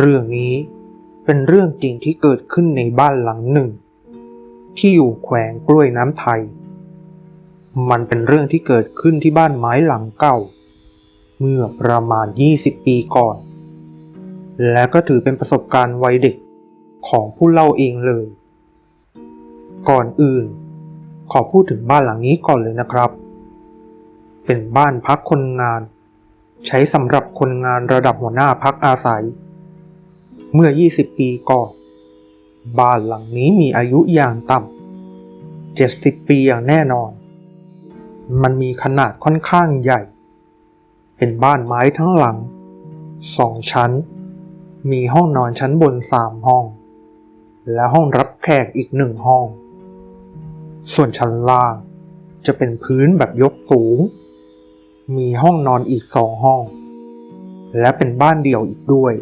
เรื่องนี้เป็นเรื่องจริงที่เกิดขึ้นในบ้านหลังหนึ่ง ที่อยู่แขวงกล้วยน้ำไทย มันเป็นเรื่องที่เกิดขึ้นที่บ้านไม้หลังเก่า เมื่อประมาณ 20 ปีก่อน และก็ถือเป็นประสบการณ์วัยเด็กของผู้เล่าเองเลย ก่อนอื่น ขอพูดถึงบ้านหลังนี้ก่อนเลยนะครับ เป็นบ้านพักคนงาน ใช้สำหรับคนงานระดับหัวหน้าพักอาศัย เมื่อ 20 ปีก่อน บ้านหลังนี้มีอายุอย่างต่ำ 70 ปีอย่างแน่นอน มันมีขนาดค่อนข้างใหญ่ เป็นบ้านไม้ทั้งหลัง สองชั้น มีห้องนอนชั้นบนสามห้อง และห้องรับแขกอีกหนึ่งห้อง ส่วนชั้นล่างจะเป็นพื้นแบบยกสูง มีห้องนอนอีกสองห้อง และเป็นบ้านเดี่ยวอีกด้วย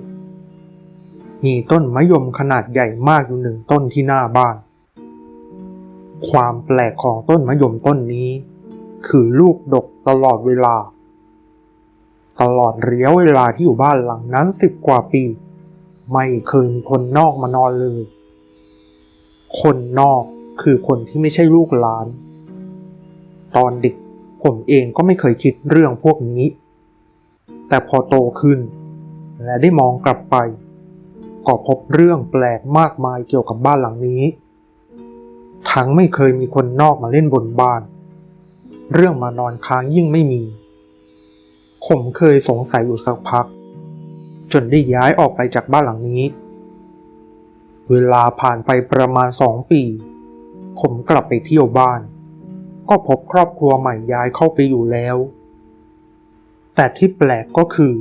มีต้นมะยมขนาดใหญ่มากอยู่หนึ่งต้นที่หน้าบ้าน ความแปลกของต้นมะยมต้นนี้ คือลูกดกตลอดเวลา ตลอดระยะเวลาที่อยู่บ้านหลังนั้นสิบกว่าปี ไม่เคยมีคนนอกมานอนเลย คนนอกคือคนที่ไม่ใช่ลูกหลาน ตอนเด็กผมเองก็ไม่เคยคิดเรื่องพวกนี้ แต่พอโตขึ้น และได้มองกลับไป ก็พบเรื่องแปลกมากมายเกี่ยวกับบ้านหลังนี้ ทั้งไม่เคยมีคนนอกมาเล่นบนบ้าน เรื่องมานอนค้างยิ่งไม่มี ผมเคยสงสัยอยู่สักพัก จนได้ย้ายออกไปจากบ้านหลังนี้ เวลาผ่านไปประมาณสองปี ผมกลับไปเที่ยวบ้าน ก็พบครอบครัวใหม่ย้ายเข้าไปอยู่แล้ว แต่ที่แปลกก็คือ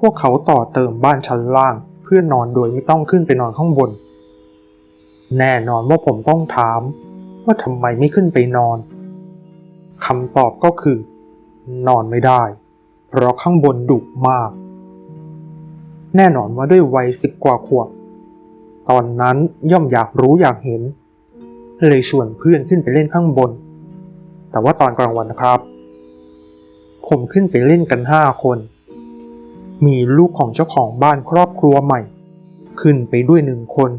พวกเขาต่อเติมบ้านชั้นล่าง พื่อนนอนโดยไม่ต้องขึ้นไปนอนข้างบน แน่นอนว่าผมต้องถามว่าทำไมไม่ขึ้นไปนอนคำตอบก็คือ นอนไม่ได้ เพราะข้างบนดุมาก แน่นอนว่าด้วยวัยสิบกว่าขวบตอนนั้นย่อมอยากรู้อยากเห็น เลยชวนเพื่อนขึ้นไปเล่นข้างบน แต่ว่าตอนกลางวันนะครับ ผมขึ้นไปเล่นกันห้าคน มีลูกของเจ้าของบ้านครอบครัวใหม่ ขึ้นไปด้วยหนึ่งคน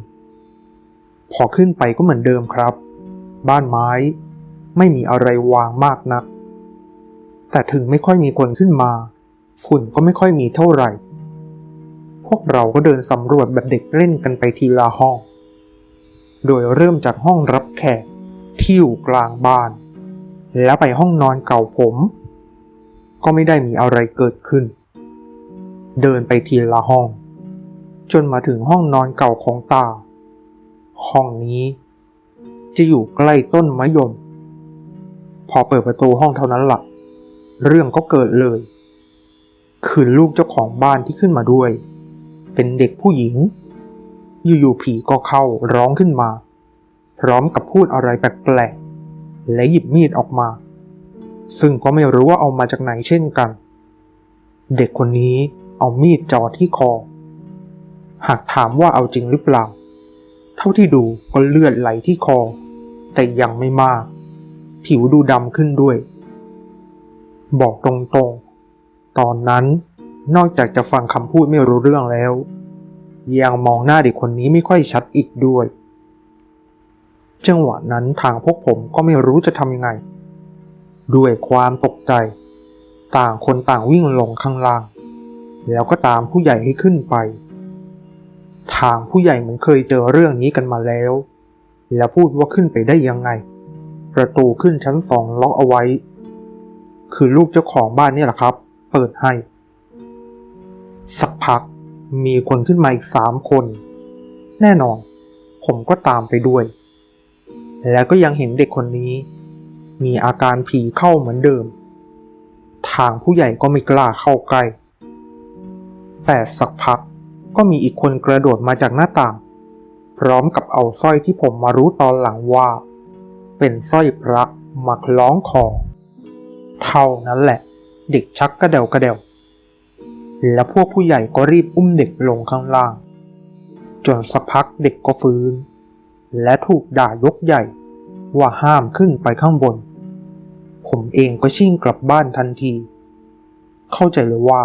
พอขึ้นไปก็เหมือนเดิมครับ บ้านไม้ ไม่มีอะไรวางมากนัก แต่ถึงไม่ค่อยมีคนขึ้นมา ฝุ่นก็ไม่ค่อยมีเท่าไหร่ พวกเราก็เดินสำรวจแบบเด็กเล่นกันไปทีละห้อง โดยเริ่มจากห้องรับแขกที่อยู่กลางบ้าน แล้วไปห้องนอนเก่าผม ก็ไม่ได้มีอะไรเกิดขึ้น เดินไปทีละห้อง จนมาถึงห้องนอนเก่าของตา ห้องนี้ จะอยู่ใกล้ต้นมะยม พอเปิดประตูห้องเท่านั้นละ่ะ เรื่องก็เกิดเลย คือลูกเจ้าของบ้านที่ขึ้นมาด้วย เป็นเด็กผู้หญิง อยู่ๆผีก็เข้าร้องขึ้นมา พร้อมกับพูดอะไรแปลกๆและหยิบมีดออกมา ซึ่งก็ไม่รู้ว่าเอามาจากไหนเช่นกัน เด็กคนนี้ เอามีดจ่อที่คอ หากถามว่าเอาจริงหรือเปล่า เท่าที่ดูก็เลือดไหลที่คอ แต่ยังไม่มาก ผิวดูดำขึ้นด้วย บอกตรงๆ ตอนนั้นนอกจากจะฟังคำพูดไม่รู้เรื่องแล้ว ยังมองหน้าเด็กคนนี้ไม่ค่อยชัดอีกด้วย จังหวะนั้นทางพวกผมก็ไม่รู้จะทำยังไง ด้วยความตกใจ ต่างคนต่างวิ่งลงข้างล่าง แล้วก็ตามผู้ใหญ่ให้ขึ้นไป ทางผู้ใหญ่เหมือนเคยเจอเรื่องนี้กันมาแล้ว แล้วพูดว่าขึ้นไปได้ยังไง ประตูขึ้นชั้นสองล็อกเอาไว้ คือลูกเจ้าของบ้านนี่แหละครับ เปิดให้ สักพักมีคนขึ้นมาอีกสามคน แน่นอน ผมก็ตามไปด้วย แล้วก็ยังเห็นเด็กคนนี้ มีอาการผีเข้าเหมือนเดิม ทางผู้ใหญ่ก็ไม่กล้าเข้าใกล้ แต่สักพักก็มีอีกคนกระโดดมาจากหน้าต่าง พร้อมกับเอาสร้อยที่ผมมารู้ตอนหลังว่า เป็นสร้อยพระมาคล้องคอเท่านั้นแหละ เด็กชักกระเดวกระเดวและพวกผู้ใหญ่ก็รีบอุ้มเด็กลงข้างล่าง จนสักพักเด็กก็ฟื้น และถูกด่ายกใหญ่ว่าห้ามขึ้นไปข้างบน ผมเองก็ชิ่งกลับบ้านทันที เข้าใจเลยว่า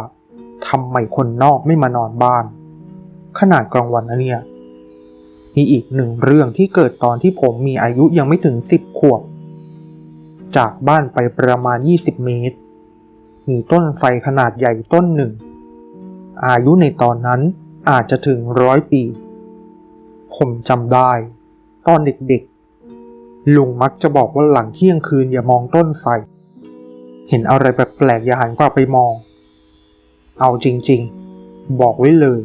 ทำไมคนนอกไม่มานอนบ้าน ขนาดกลางวันนะเนี่ยมีอีกหนึ่งเรื่องที่เกิดตอนที่ผมมีอายุยังไม่ถึงสิบขวบ จากบ้านไปประมาณ 20 เมตร มีต้นไฟขนาดใหญ่ต้นหนึ่ง อายุในตอนนั้นอาจจะถึงร้อยปี ผมจำได้ ตอนเด็กๆ ลุงมักจะบอกว่าหลังเที่ยงคืนอย่ามองต้นไฟเห็นอะไรแปลกๆอย่าหันกลับไปมอง เอาจริงๆ บอกไว้เลย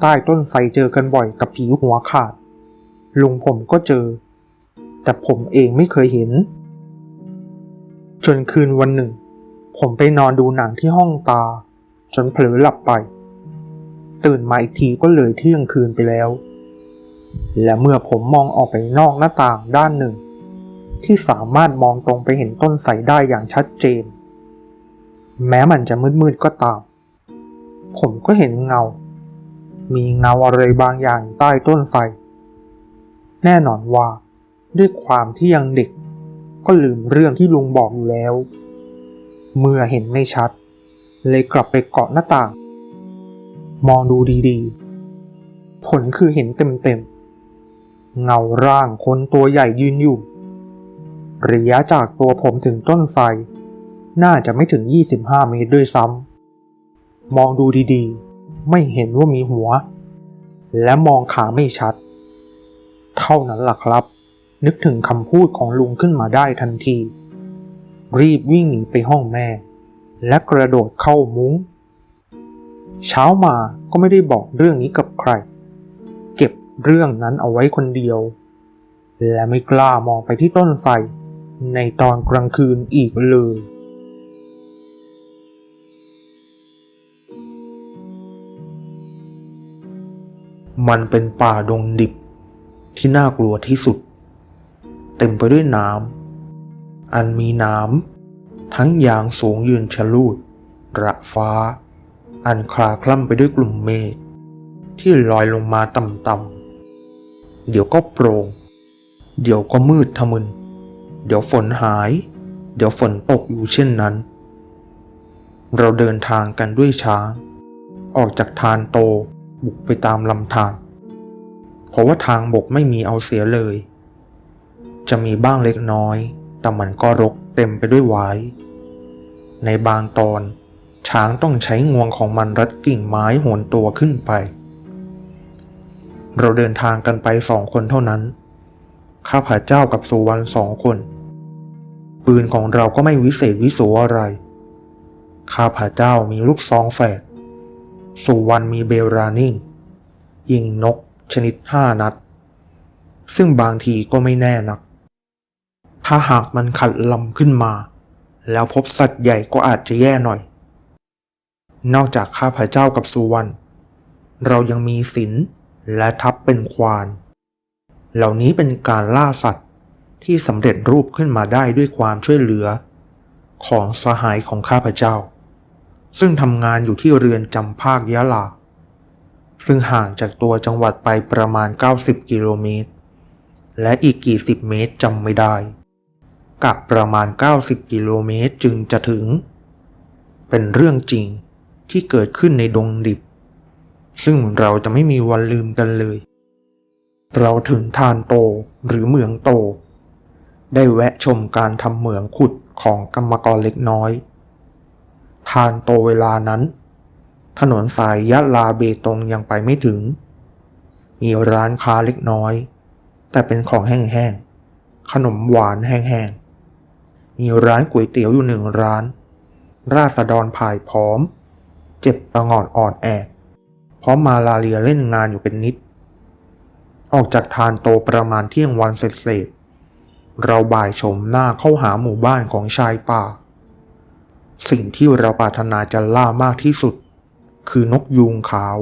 ใต้ต้นไฟเจอกันบ่อยกับผีหัวขาด ลุงผมก็เจอ แต่ผมเองไม่เคยเห็น จนคืนวันหนึ่ง ผมไปนอนดูหนังที่ห้องตา จนเผลอหลับไป ตื่นมาอีกทีก็เลยเที่ยงคืนไปแล้ว และเมื่อผมมองออกไปนอกหน้าต่างด้านหนึ่ง ที่สามารถมองตรงไปเห็นต้นไทรได้อย่างชัดเจน แม้มันจะมืดๆก็ตาม ผมก็เห็นเงา มีเงาอะไรบางอย่างใต้ต้นไทรแน่นอนว่า ด้วยความที่ยังเด็ก ก็ลืมเรื่องที่ลุงบอกอยู่แล้ว เมื่อเห็นไม่ชัด เลยกลับไปเกาะหน้าต่าง มองดูดีๆ ผลคือเห็นเต็มๆ เงาร่างคนตัวใหญ่ยืนอยู่ ระยะจากตัวผมถึงต้นไทรน่าจะไม่ถึง 25 เมตรด้วยซ้ำ มองดูดีๆ ไม่เห็นว่ามีหัว และมองขาไม่ชัด เท่านั้นหละครับ นึกถึงคำพูดของลุงขึ้นมาได้ทันที รีบวิ่งหนีไปห้องแม่ และกระโดดเข้ามุง้ง เช้ามาก็ไม่ได้บอกเรื่องนี้กับใคร เก็บเรื่องนั้นเอาไว้คนเดียว และไม่กล้ามองไปที่ต้นไทรในตอนกลางคืนอีกเลย มันเป็นป่าดงดิบที่น่ากลัวที่สุด เต็มไปด้วยน้ำอันมีน้ำทั้งยางสูงยืนชะลูด ระฟ้า อันคลาคล่ำไปด้วยกลุ่มเมฆที่ลอยลงมาต่ำๆ เดี๋ยวก็โปร่ง เดี๋ยวก็มืดทะมึน เดี๋ยวฝนหาย เดี๋ยวฝนตกอยู่เช่นนั้น เราเดินทางกันด้วยช้าง ออกจากทานโต บุกไปตามลำธารเพราะว่าทางบกไม่มีเอาเสียเลย จะมีบ้างเล็กน้อย แต่มันก็รกเต็มไปด้วยไว้ในบางตอนช้างต้องใช้งวงของมันรัดกิ่งไม้โหนตัวขึ้นไป เราเดินทางกันไปสองคนเท่านั้น ข้าพเจ้ากับสุวรรณสองคน ปืนของเราก็ไม่วิเศษวิโสอะไร ข้าพเจ้ามีลูกซองแฝด สุวรรณมีเบลรานิ่ง ยิงนกชนิดห้านัด ซึ่งบางทีก็ไม่แน่นัก ถ้าหากมันขัดลำขึ้นมา แล้วพบสัตว์ใหญ่ก็อาจจะแย่หน่อย นอกจากข้าพเจ้ากับสุวรรณเรายังมีศิลและทัพเป็นควาน เหล่านี้เป็นการล่าสัตว์ที่สำเร็จรูปขึ้นมาได้ด้วยความช่วยเหลือ ของสหายของข้าพเจ้า ซึ่งทำงานอยู่ที่เรือนจำภาคยะลา ซึ่งห่างจากตัวจังหวัดไปประมาณ 90 กิโลเมตร และอีกกี่สิบเมตรจำไม่ได้กะประมาณ 90 กิโลเมตรจึงจะถึง เป็นเรื่องจริงที่เกิดขึ้นในดงดิบ ซึ่งเราจะไม่มีวันลืมกันเลย เราถึงทานโตหรือเหมืองโต ได้แวะชมการทำเหมืองขุดของกรรมกรเล็กน้อย ทานโตเวลานั้น ถนนสายยะลาเบตงยังไปไม่ถึง มีร้านค้าเล็กน้อย แต่เป็นของแห้งๆ ขนมหวานแห้งๆ มีร้านก๋วยเตี๋ยวอยู่หนึ่งร้าน ราษฎรผ่ายพร้อม เจ็บประงอดอ่อนแอดเพราะมาลาเรียเล่นงานอยู่เป็นนิด ออกจากทานโตประมาณเที่ยงวันเสร็จเราบ่ายชมหน้าเข้าหาหมู่บ้านของชายป่า สิ่งที่เราปรารถนาจะล่ามากที่สุด คือนกยูงขาว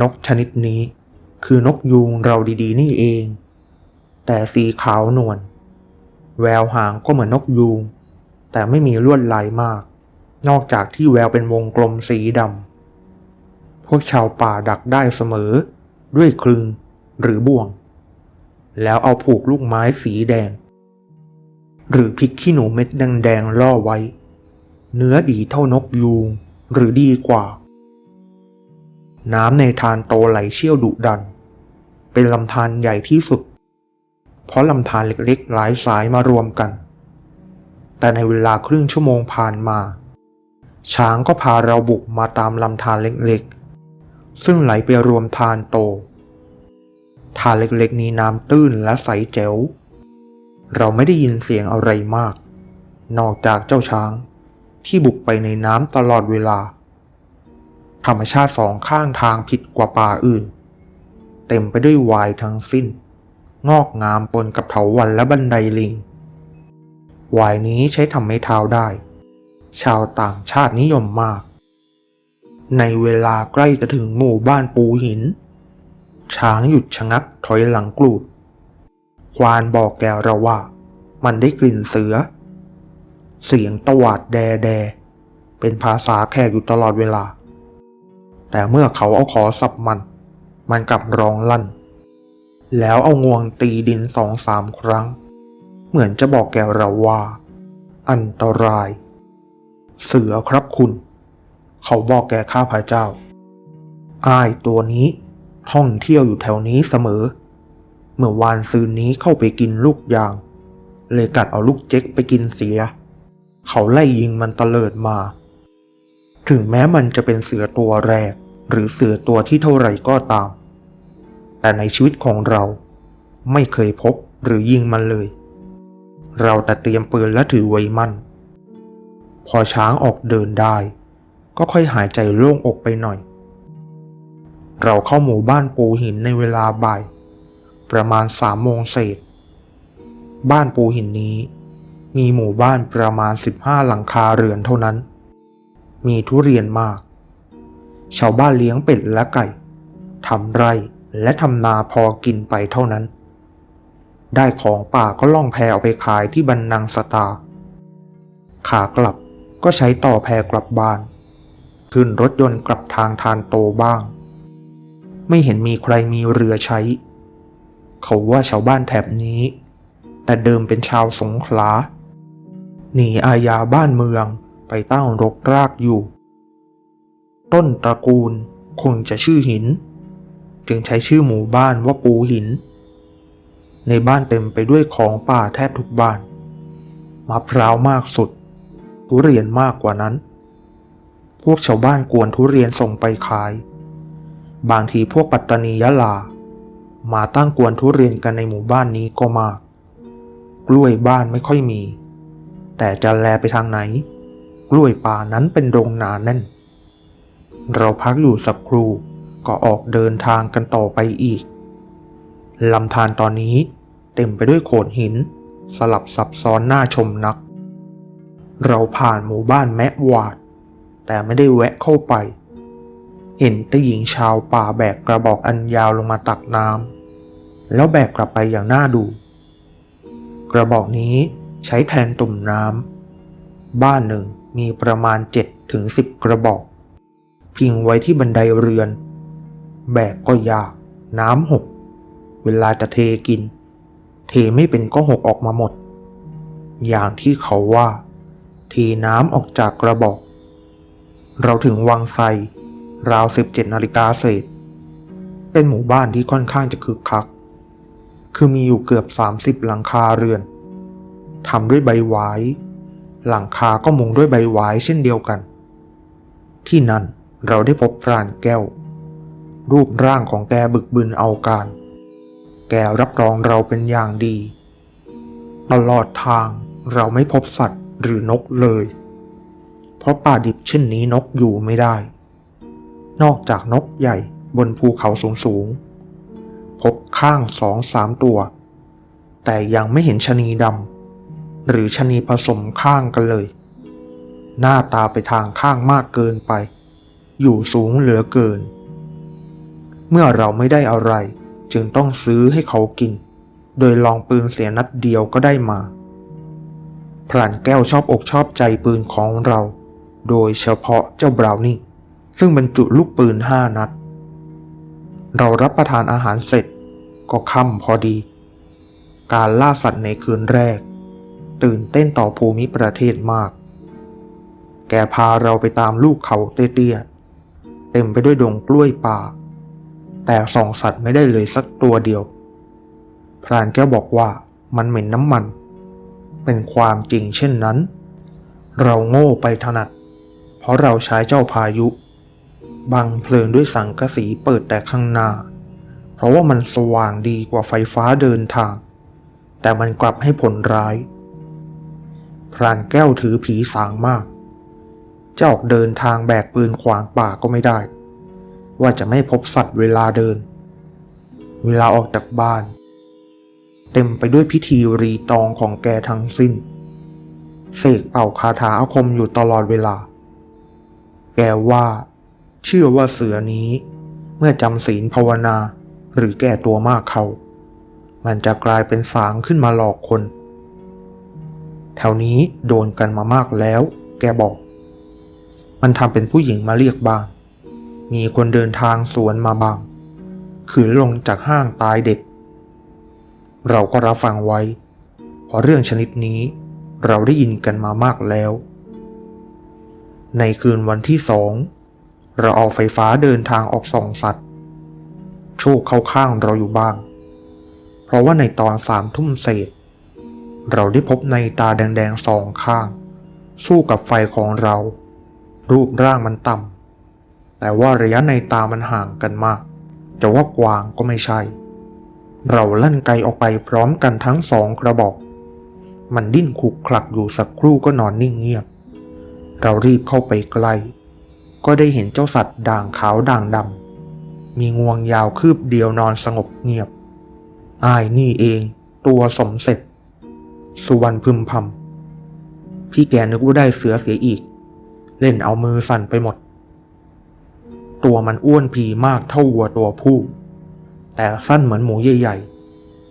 นกชนิดนี้ คือนกยูงเราดีๆ นี่เอง แต่สีขาวนวลแววหางก็เหมือนนกยูง แต่ไม่มีลวดลายมาก นอกจากที่แววเป็นวงกลมสีดำพวกชาวป่าดักได้เสมอ ด้วยคลึงหรือบ่วง แล้วเอาผูกลูกไม้สีแดง หรือพริกขี้หนูเม็ดแดงๆล่อไว้ เนื้อดีเท่านกยูงหรือดีกว่า น้ำในทานโตไหลเชี่ยวดุดัน เป็นลำธารใหญ่ที่สุด เพราะลำธารเล็กๆหลายสายมารวมกัน แต่ในเวลาครึ่งชั่วโมงผ่านมา ช้างก็พาเราบุกมาตามลำธารเล็กๆ ซึ่งไหลไปรวมทานโตทานเล็กๆ นี้น้ำตื้นและใสแจ๋ว เราไม่ได้ยินเสียงอะไรมาก นอกจากเจ้าช้าง ที่บุกไปในน้ำตลอดเวลา ธรรมชาติสองข้างทางผิดกว่าป่าอื่น เต็มไปด้วยวายทั้งสิ้น งอกงามปนกับเถาวัลย์และบันไดลิงวายนี้ใช้ทำไม้เท้าได้ ชาวต่างชาตินิยมมาก ในเวลาใกล้จะถึงหมู่บ้านปูหิน ช้างหยุดชะงักถอยหลังกลูด ควานบอกแกเราว่า มันได้กลิ่นเสือ เสียงตวาดแดแด เป็นภาษาแขกอยู่ตลอดเวลา แต่เมื่อเขาเอาขอสับมัน มันกลับร้องลั่น แล้วเอางวงตีดินสองสามครั้ง เหมือนจะบอกแกเราว่า อันตราย เสือครับคุณ เขาบอกแกข้าพเจ้า อ้ายตัวนี้ท่องเที่ยวอยู่แถวนี้เสมอ เมื่อวานซืนนี้เข้าไปกินลูกยาง เลยกัดเอาลูกเจ๊กไปกินเสีย เขาไล่ยิงมันตะเลิดมา ถึงแม้มันจะเป็นเสือตัวแรก หรือเสือตัวที่เท่าไหร่ก็ตาม แต่ในชีวิตของเราไม่เคยพบหรือยิงมันเลย เราแต่เตรียมปืนและถือไว้มั่น พอช้างออกเดินได้ ก็ค่อยหายใจโล่งอกไปหน่อย เราเข้าหมู่บ้านปูหินในเวลาบ่าย ประมาณสามโมงเศษ บ้านปูหินนี้ มีหมู่บ้านประมาณ 15 หลังคาเรือนเท่านั้น มีทุเรียนมาก ชาวบ้านเลี้ยงเป็ดและไก่ทำไรและทำนาพอกินไปเท่านั้น ได้ของป่าก็ล่องแพเอาไปขายที่บันนังสตา ขากลับก็ใช้ต่อแพกลับบ้าน ขึ้นรถยนต์กลับทางทานโตบ้าง ไม่เห็นมีใครมีเรือใช้ เขาว่าชาวบ้านแถบนี้ แต่เดิมเป็นชาวสงขลา หนีอาญาบ้านเมืองไปตั้งรกรากอยู่ ต้นตระกูลคงจะชื่อหิน จึงใช้ชื่อหมู่บ้านว่าปูหิน ในบ้านเต็มไปด้วยของป่าแทบทุกบ้านมะพร้าวมากสุด ทุเรียนมากกว่านั้น พวกชาวบ้านกวนทุเรียนส่งไปขาย บางทีพวกปัตตานียะลา มาตั้งกวนทุเรียนกันในหมู่บ้านนี้ก็มาก กล้วยบ้านไม่ค่อยมี แต่จะแลไปทางไหน กล้วยป่านั้นเป็นโรงนาแน่น เราพักอยู่สักครู่ก็ออกเดินทางกันต่อไปอีกลำธารตอนนี้เต็มไปด้วยโขดหิน สลับซับซ้อนน่าชมนัก เราผ่านหมู่บ้านแมะวาด แต่ไม่ได้แวะเข้าไป เห็นแต่หญิงชาวป่าแบกกระบอกอันยาวลงมาตักน้ำแล้วแบกกลับไปอย่างน่าดู กระบอกนี้ ใช้แทนตุ่มน้ำ บ้านหนึ่งมีประมาณ 7 ถึง 10 กระบอก พิงไว้ที่บันไดเรือน แบกก็ยาก น้ำหก เวลาจะเทกิน เทไม่เป็นก็หกออกมาหมด อย่างที่เขาว่า เทน้ำออกจากกระบอก เราถึงวังไซราว 17 นาฬิกาเศษ เป็นหมู่บ้านที่ค่อนข้างจะคึกคัก คือมีอยู่เกือบ 30 หลังคาเรือน ทำด้วยใบหวายหลังคาก็มุงด้วยใบหวายเช่นเดียวกัน ที่นั่นเราได้พบพรานแก้ว รูปร่างของแกบึกบึนเอาการ แกรับรองเราเป็นอย่างดี ตลอดทางเราไม่พบสัตว์หรือนกเลย เพราะป่าดิบเช่นนี้นกอยู่ไม่ได้ นอกจากนกใหญ่บนภูเขาสูงสูง พบข้างสองสามตัว แต่ยังไม่เห็นชะนีดำ หรือชะนีผสมข้างกันเลย หน้าตาไปทางข้างมากเกินไป อยู่สูงเหลือเกิน เมื่อเราไม่ได้อะไรจึงต้องซื้อให้เขากิน โดยลองปืนเสียนัดเดียวก็ได้มาพรานแก้วชอบอกชอบใจปืนของเรา โดยเฉพาะเจ้าบราวนี่ ซึ่งบรรจุลูกปืนห้านัด เรารับประทานอาหารเสร็จก็ค่ำพอดี การล่าสัตว์ในคืนแรก ตื่นเต้นต่อภูมิประเทศมาก แกพาเราไปตามลูกเขาเตี้ยๆ เต็มไปด้วยดงกล้วยป่า แต่ส่องสัตว์ไม่ได้เลยสักตัวเดียว พรานแก้วบอกว่ามันเหม็นน้ำมัน เป็นความจริงเช่นนั้น เราโง่ไปถนัด เพราะเราใช้เจ้าพายุ บังเพลิงด้วยสังกะสีเปิดแต่ข้างหน้า เพราะว่ามันสว่างดีกว่าไฟฟ้าเดินทางแต่มันกลับให้ผลร้าย พรานแก้วถือผีสางมากจะออกเดินทางแบกปืนขวางป่าก็ไม่ได้ ว่าจะไม่พบสัตว์เวลาเดิน เวลาออกจากบ้าน เต็มไปด้วยพิธีรีตองของแกทั้งสิ้น เสกเป่าคาถาอาคมอยู่ตลอดเวลา แกว่า เชื่อว่าเสือนี้ เมื่อจำศีลภาวนาหรือแก่ตัวมากเขา มันจะกลายเป็นสางขึ้นมาหลอกคน แถวนี้โดนกันมามากแล้ว แกบอก มันทำเป็นผู้หญิงมาเรียกบ้าง มีคนเดินทางสวนมาบ้าง ขืนลงจากห้างตายเด็ก เราก็รับฟังไว้เพราะเรื่องชนิดนี้เราได้ยินกันมามากแล้ว ในคืนวันที่สอง เราเอาไฟฟ้าเดินทางออกส่องสัตว์ โชคเข้าข้างเราอยู่บ้าง เพราะว่าในตอนสามทุ่มเศษ เราได้พบในตาแดงๆสองข้าง สู้กับไฟของเรา รูปร่างมันต่ำแต่ว่าระยะในตามันห่างกันมาก จะว่ากวางก็ไม่ใช่ เราลั่นไกออกไปพร้อมกันทั้งสองกระบอก มันดิ้นขุกคลักอยู่สักครู่ก็นอนนิ่งเงียบ เรารีบเข้าไปใกล้ก็ได้เห็นเจ้าสัตว์ด่างขาวด่างดำมีงวงยาวคืบเดียวนอนสงบเงียบอายนี่เอง ตัวสมเสร็จ สุวรรณพึมพำพี่แกนึกว่าได้เสือเสียอีก เล่นเอามือสั่นไปหมด ตัวมันอ้วนพีมากเท่าวัวตัวผู้ แต่สั้นเหมือนหมูใหญ่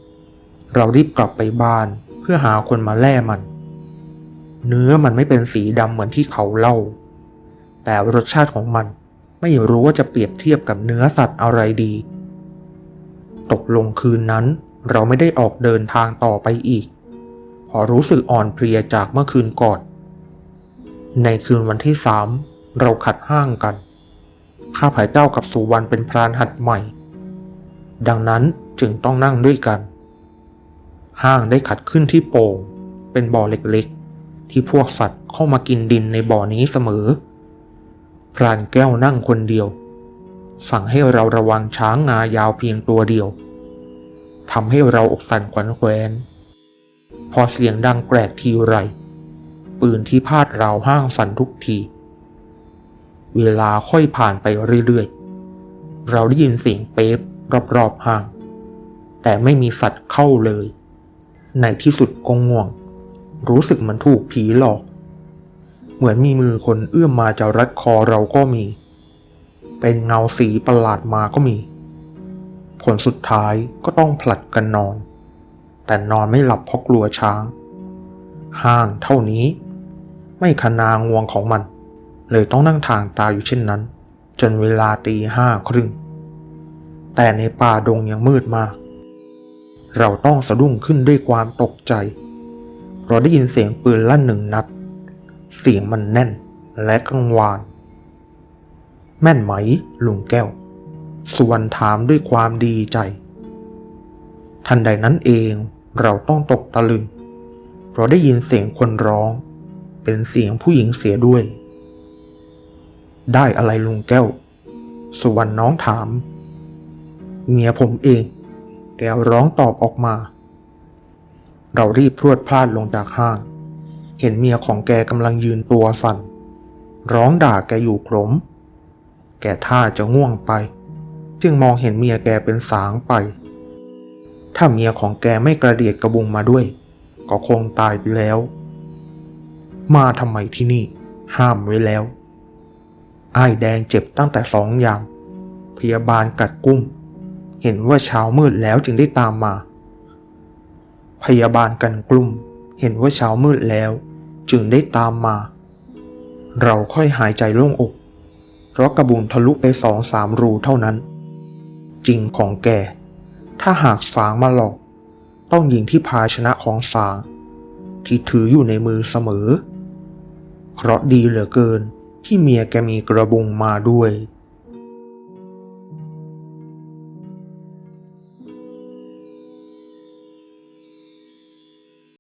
ๆ เรารีบกลับไปบ้านเพื่อหาคนมาแล่มัน เนื้อมันไม่เป็นสีดำเหมือนที่เขาเล่า แต่รสชาติของมันไม่รู้ว่าจะเปรียบเทียบกับเนื้อสัตว์อะไรดี ตกลงคืนนั้นเราไม่ได้ออกเดินทางต่อไปอีก พอรู้สึกอ่อนเพลียจากเมื่อคืนก่อน ในคืนวันที่สามเราขัดห้างกัน ข้าพเจ้ากับสุวรรณเป็นพรานหัดใหม่ ดังนั้นจึงต้องนั่งด้วยกัน ห้างได้ขัดขึ้นที่โป่ง เป็นบ่อเล็กๆ ที่พวกสัตว์เข้ามากินดินในบ่อนี้เสมอ พรานแก้วนั่งคนเดียว สั่งให้เราระวังช้างงายาวเพียงตัวเดียวทำให้เราอกสั่นขวัญแขวน พอเสียงดังแกรกทีไร ปืนที่พาดราวห้างสั่นทุกที เวลาค่อยผ่านไปเรื่อยๆ เราได้ยินเสียงเป๊บรอบๆห้าง แต่ไม่มีสัตว์เข้าเลย ในที่สุดก็ง่วง รู้สึกเหมือนถูกผีหลอก เหมือนมีมือคนเอื้อมมาจะรัดคอเราก็มี เป็นเงาสีประหลาดมาก็มี ผลสุดท้ายก็ต้องผลัดกันนอน แต่นอนไม่หลับเพราะกลัวช้าง ห้างเท่านี้ ไม่ขนางวงของมัน เลยต้องนั่งทางตาอยู่เช่นนั้น จนเวลาตีห้าครึ่ง แต่ในป่าดงยังมืดมาก เราต้องสะดุ้งขึ้นด้วยความตกใจเพราะได้ยินเสียงปืนลั่นหนึ่งนัด เสียงมันแน่นและกังวาน แม่นไหมลุงแก้ว สุวรรณถามด้วยความดีใจ ทันใดนั้นเองเราต้องตกตะลึง เพราะได้ยินเสียงคนร้อง เป็นเสียงผู้หญิงเสียด้วย ได้อะไรลุงแก้ว สุวรรณน้องถาม เมียผมเอง แกร้องตอบออกมา เรารีบพรวดพลาดลงจากห้าง เห็นเมียของแกกำลังยืนตัวสั่น ร้องด่าแกอยู่ขลม แกท่าจะง่วงไป จึงมองเห็นเมียแกเป็นสางไป ถ้าเมียของแกไม่กระเดียดกระบุงมาด้วย ก็คงตายไปแล้ว มาทำไมที่นี่ ห้ามไว้แล้ว ไอ้แดงเจ็บตั้งแต่สองยาม พยาบาลกัดกุ้ม เห็นว่าเช้ามืดแล้วจึงได้ตามมา พยาบาลกันกลุ่ม เห็นว่าเช้ามืดแล้ว จึงได้ตามมา เราค่อยหายใจโล่งอก เพราะกระบุงทะลุไปสองสามรูเท่านั้น จริงของแก ถ้าหากสางมาหลอก ต้องยิงที่ภาชนะของสาง ที่ถืออยู่ในมือเสมอ เคราะดีเหลือเกินที่เมียแกมีกระบุงมาด้วย